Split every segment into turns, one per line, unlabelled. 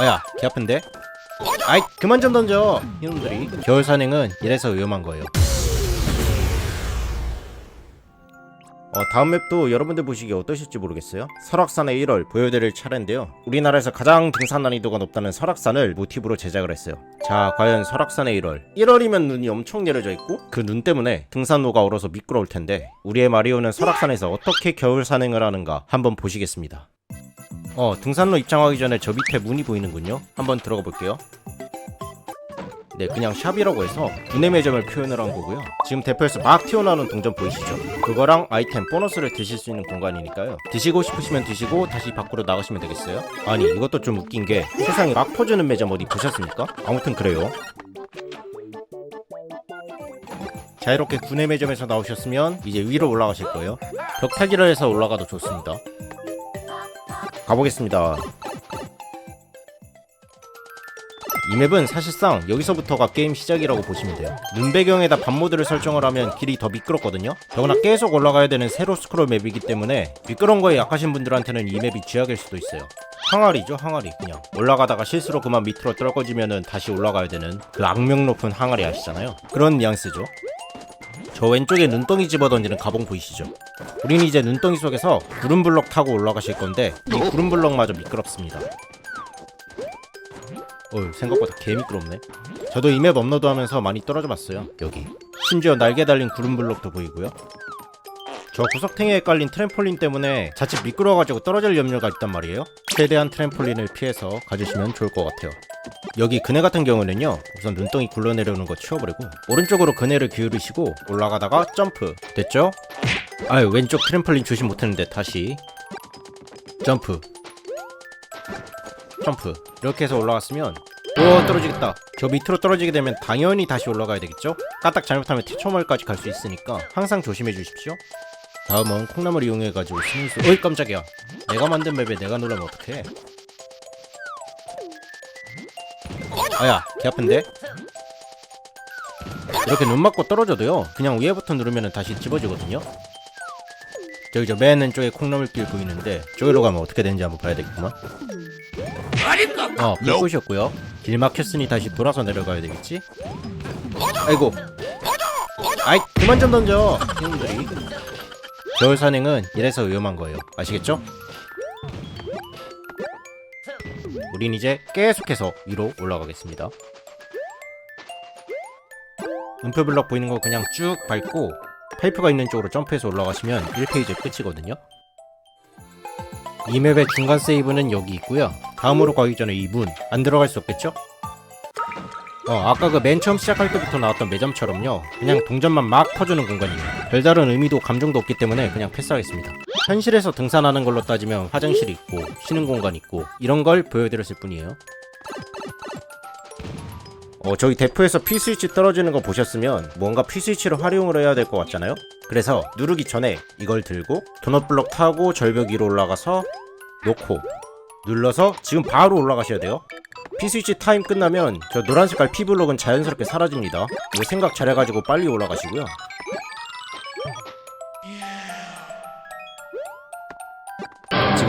아야 개 아픈데? 아이 그만 좀 던져 이놈들이 겨울 산행은 이래서 위험한 거예요 어, 다음 맵도 여러분들 보시기에 어떠실지 모르겠어요. 설악산의 1월 보여드릴 차례인데요. 우리나라에서 가장 등산 난이도가 높다는 설악산을 모티브로 제작을 했어요. 자, 과연 설악산의 1월. 1월이면 눈이 엄청 내려져 있고 그 눈 때문에 등산로가 얼어서 미끄러울 텐데 우리의 마리오는 설악산에서 어떻게 겨울 산행을 하는가 한번 보시겠습니다. 어, 등산로 입장하기 전에 저 밑에 문이 보이는군요. 한번 들어가 볼게요. 네, 그냥 샵이라고 해서 분해 매점을 표현을 한 거고요. 지금 대표에서 막 튀어나오는 동전 보이시죠? 그거랑 아이템 보너스를 드실 수 있는 공간이니까요. 드시고 싶으시면 드시고 다시 밖으로 나가시면 되겠어요. 아니, 이것도 좀 웃긴 게 세상에 막 퍼주는 매점 어디 보셨습니까? 아무튼 그래요. 자, 이렇게 분해 매점에서 나오셨으면 이제 위로 올라가실 거예요. 벽타기를 해서 올라가도 좋습니다. 가보겠습니다. 이 맵은 사실상 여기서부터가 게임 시작이라고 보시면 돼요. 눈 배경에다 밤 모드를 설정을 하면 길이 더 미끄럽거든요. 더구나 계속 올라가야 되는 세로 스크롤 맵이기 때문에 미끄러운 거에 약하신 분들한테는 이 맵이 쥐약일 수도 있어요. 항아리죠 항아리 그냥 올라가다가 실수로 그만 밑으로 떨궈지면은 다시 올라가야 되는 그 악명 높은 항아리 아시잖아요. 그런 뉘앙스죠. 저 왼쪽에 눈덩이 집어던지는 가봉 보이시죠? 우린 이제 눈덩이 속에서 구름 블럭 타고 올라가실 건데 이 구름 블럭마저 미끄럽습니다. 어 생각보다 개 미끄럽네. 저도 이맵 업로드 하면서 많이 떨어져 봤어요. 여기. 심지어 날개 달린 구름 블럭도 보이고요. 저 구석탱이에 깔린 트램폴린 때문에 자칫 미끄러워가지고 떨어질 염려가 있단 말이에요. 최대한 트램폴린을 피해서 가주시면 좋을 것 같아요. 여기 그네 같은 경우는요 우선 눈덩이 굴러내려오는 거 치워버리고 오른쪽으로 그네를 기울이시고 올라가다가 점프 됐죠? 아유 왼쪽 트램폴린 조심 못했는데 다시. 점프. 점프. 이렇게 해서 올라갔으면 오 떨어지겠다. 저 밑으로 떨어지게 되면 당연히 다시 올라가야 되겠죠? 까딱 잘못하면 태초마을까지 갈 수 있으니까 항상 조심해 주십시오. 다음은 콩나물 이용해가지고 스무스 어이 깜짝이야. 내가 만든 맵에 내가 놀라면 어떡해? 아야 개 아픈데? 이렇게 눈 맞고 떨어져도요 그냥 위에 버튼 누르면 다시 집어지거든요 저기 저맨 왼쪽에 콩나물길 보이는데 저기로 가면 어떻게 되는지 한번 봐야 되겠구만. 어 불꽃이었고요. 길 막혔으니 다시 돌아서 내려가야 되겠지? 아이고. 아이 그만 좀 던져 형들이. 겨울 산행은 이래서 위험한 거예요. 아시겠죠? 우린 이제 계속해서 위로 올라가겠습니다. 음표 블럭 보이는 거 그냥 쭉 밟고 파이프가 있는 쪽으로 점프해서 올라가시면 1페이지 끝이거든요. 이 맵의 중간 세이브는 여기 있고요. 다음으로 가기 전에 이 문 안 들어갈 수 없겠죠? 어, 아까 그 맨 처음 시작할 때부터 나왔던 매점처럼요. 그냥 동전만 막 퍼주는 공간이에요. 별다른 의미도 감정도 없기 때문에 그냥 패스하겠습니다. 현실에서 등산하는 걸로 따지면 화장실이 있고 쉬는 공간 있고 이런 걸 보여드렸을 뿐이에요. 어, 저기 대포에서 P스위치 떨어지는 거 보셨으면 뭔가 P스위치를 활용을 해야 될 것 같잖아요? 그래서 누르기 전에 이걸 들고 도넛 블럭 타고 절벽 위로 올라가서 놓고 눌러서 지금 바로 올라가셔야 돼요. P스위치 타임 끝나면 저 노란 색깔 P 블럭은 자연스럽게 사라집니다. 이거 생각 잘해가지고 빨리 올라가시고요.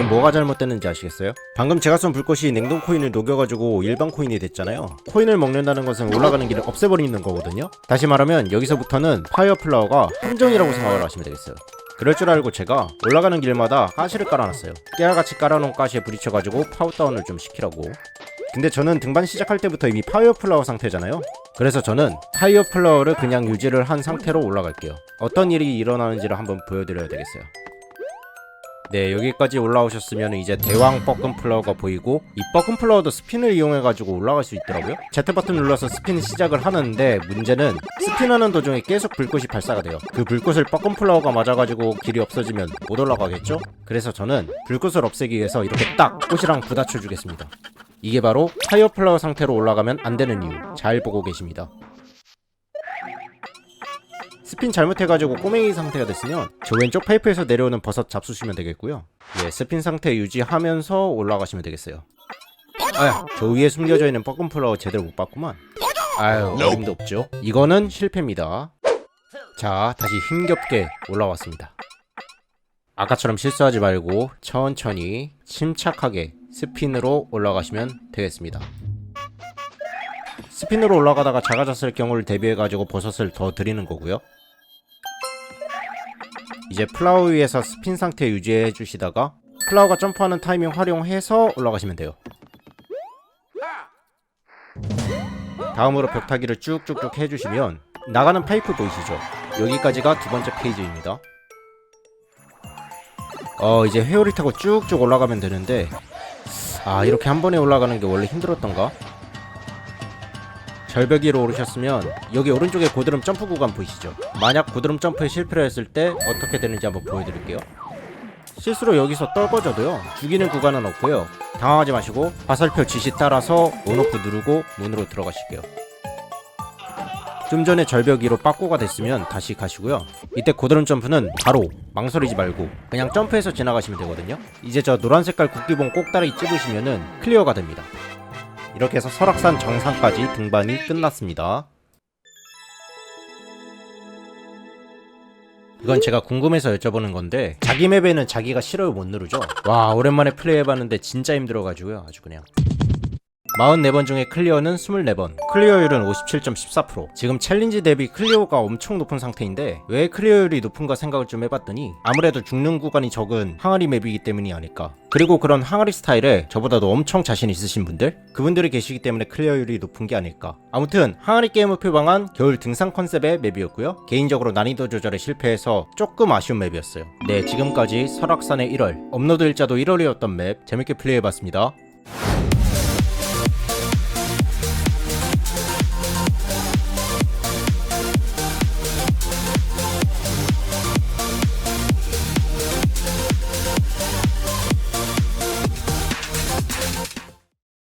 지금 뭐가 잘못됐는지 아시겠어요? 방금 제가 쏜 불꽃이 냉동 코인을 녹여가지고 일반 코인이 됐잖아요. 코인을 먹는다는 것은 올라가는 길을 없애버리는 거거든요. 다시 말하면 여기서부터는 파이어 플라워가 함정이라고 생각을 하시면 되겠어요. 그럴 줄 알고 제가 올라가는 길마다 가시를 깔아놨어요. 깨알같이 깔아놓은 가시에 부딪혀가지고 파워다운을 좀 시키라고. 근데 저는 등반 시작할 때부터 이미 파이어 플라워 상태잖아요. 그래서 저는 파이어 플라워를 그냥 유지를 한 상태로 올라갈게요. 어떤 일이 일어나는지를 한번 보여드려야 되겠어요. 네 여기까지 올라오셨으면 이제 대왕 뻐끔 플라워가 보이고 이 뻐끔 플라워도 스핀을 이용해가지고 올라갈 수 있더라고요. Z 버튼 눌러서 스핀 시작을 하는데 문제는 스핀하는 도중에 계속 불꽃이 발사가 돼요. 그 불꽃을 뻐끔 플라워가 맞아가지고 길이 없어지면 못 올라가겠죠? 그래서 저는 불꽃을 없애기 위해서 이렇게 딱 꽃이랑 부딪혀 주겠습니다. 이게 바로 파이어 플라워 상태로 올라가면 안 되는 이유. 잘 보고 계십니다 스핀 잘못해가지고 꼬맹이 상태가 됐으면 저 왼쪽 파이프에서 내려오는 버섯 잡수시면 되겠고요. 예, 스핀 상태 유지하면서 올라가시면 되겠어요. 아야, 저 위에 숨겨져 있는 뻐끔 플라워 제대로 못 봤구만. 아유, 어림도 없죠. 이거는 실패입니다. 자, 다시 힘겹게 올라왔습니다. 아까처럼 실수하지 말고 천천히 침착하게 스핀으로 올라가시면 되겠습니다. 스핀으로 올라가다가 작아졌을 경우를 대비해가지고 버섯을 더 드리는 거고요. 이제 플라워 위에서 스핀 상태 유지해 주시다가 플라워가 점프하는 타이밍 활용해서 올라가시면 돼요. 다음으로 벽타기를 쭉쭉쭉 해주시면 나가는 파이프 보이시죠? 여기까지가 두 번째 페이지입니다. 어 이제 회오리 타고 쭉쭉 올라가면 되는데 아 이렇게 한 번에 올라가는 게 원래 힘들었던가? 절벽 위로 오르셨으면 여기 오른쪽에 고드름 점프 구간 보이시죠? 만약 고드름 점프에 실패를 했을 때 어떻게 되는지 한번 보여드릴게요. 실수로 여기서 떨궈져도요 죽이는 구간은 없고요. 당황하지 마시고 화살표 지시 따라서 온오프 누르고 문으로 들어가실게요. 좀 전에 절벽 위로 빠꾸가 됐으면 다시 가시고요. 이때 고드름 점프는 바로 망설이지 말고 그냥 점프해서 지나가시면 되거든요. 이제 저 노란 색깔 국기봉 꼭다리 찝으시면은 클리어가 됩니다 이렇게 해서 설악산 정상까지 등반이 끝났습니다 이건 제가 궁금해서 여쭤보는 건데 자기 맵에는 자기가 싫어요 못 누르죠? 와 오랜만에 플레이해봤는데 진짜 힘들어가지고요 아주 그냥 44번 중에 클리어는 24번 클리어율은 57.14% 지금 챌린지 대비 클리어가 엄청 높은 상태인데 왜 클리어율이 높은가 생각을 좀 해봤더니 아무래도 죽는 구간이 적은 항아리 맵이기 때문이 아닐까. 그리고 그런 항아리 스타일에 저보다도 엄청 자신 있으신 분들 그분들이 계시기 때문에 클리어율이 높은 게 아닐까. 아무튼 항아리 게임을 표방한 겨울 등산 컨셉의 맵이었고요. 개인적으로 난이도 조절에 실패해서 조금 아쉬운 맵이었어요. 네 지금까지 설악산의 1월 업로드 일자도 1월이었던 맵 재밌게 플레이해봤습니다